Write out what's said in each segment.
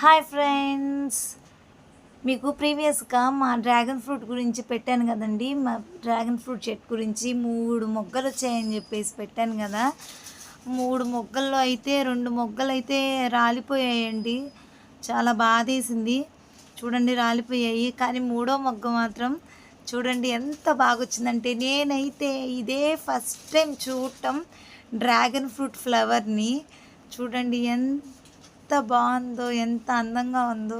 Hi friends. మీకు ప్రీవియస్గా మా డ్రాగన్ ఫ్రూట్ గురించి పెట్టాను కదండి. మా డ్రాగన్ ఫ్రూట్ చెట్టు గురించి మూడు మొగ్గలు వచ్చాయని చెప్పేసి పెట్టాను కదా. మూడు మొగ్గల్లో అయితే రెండు మొగ్గలు అయితే రాలిపోయాయండి. చాలా బాధేసింది. చూడండి రాలిపోయాయి. కానీ మూడో మొగ్గ మాత్రం చూడండి ఎంత బాగా వచ్చిందంటే నేనైతే ఇదే ఫస్ట్ టైం చూడటం డ్రాగన్ ఫ్రూట్ ఫ్లవర్ని. చూడండి ఎంత ఎంత బాగుందో ఎంత అందంగా ఉందో.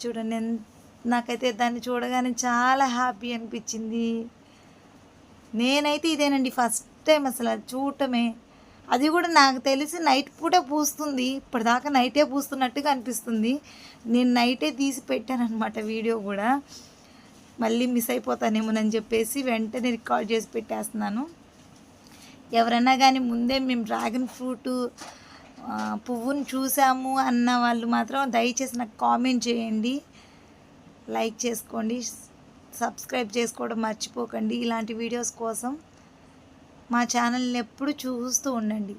చూడండి నాకైతే దాన్ని చూడగానే చాలా హ్యాపీ అనిపించింది. నేనైతే ఇదేనండి ఫస్ట్ టైం అసలు అది చూడటమే. అది కూడా నాకు తెలిసి నైట్ పూటే పూస్తుంది. ఇప్పటిదాకా నైటే పూస్తున్నట్టుగా అనిపిస్తుంది. నేను నైటే తీసి పెట్టాను అనమాట వీడియో కూడా. మళ్ళీ మిస్ అయిపోతానేమోనని చెప్పేసి వెంటనే రికార్డ్ చేసి పెట్టేస్తున్నాను. ఎవరైనా కానీ ముందే మేము డ్రాగన్ ఫ్రూట్ పువ్వుని చూసాము అన్న వాళ్ళు మాత్రం దయచేసి నాకు కామెంట్ చేయండి. లైక్ చేసుకోండి. సబ్స్క్రైబ్ చేసుకోవడం మర్చిపోకండి. ఇలాంటి వీడియోస్ కోసం మా ఛానల్ని ఎప్పుడు చూస్తూ ఉండండి.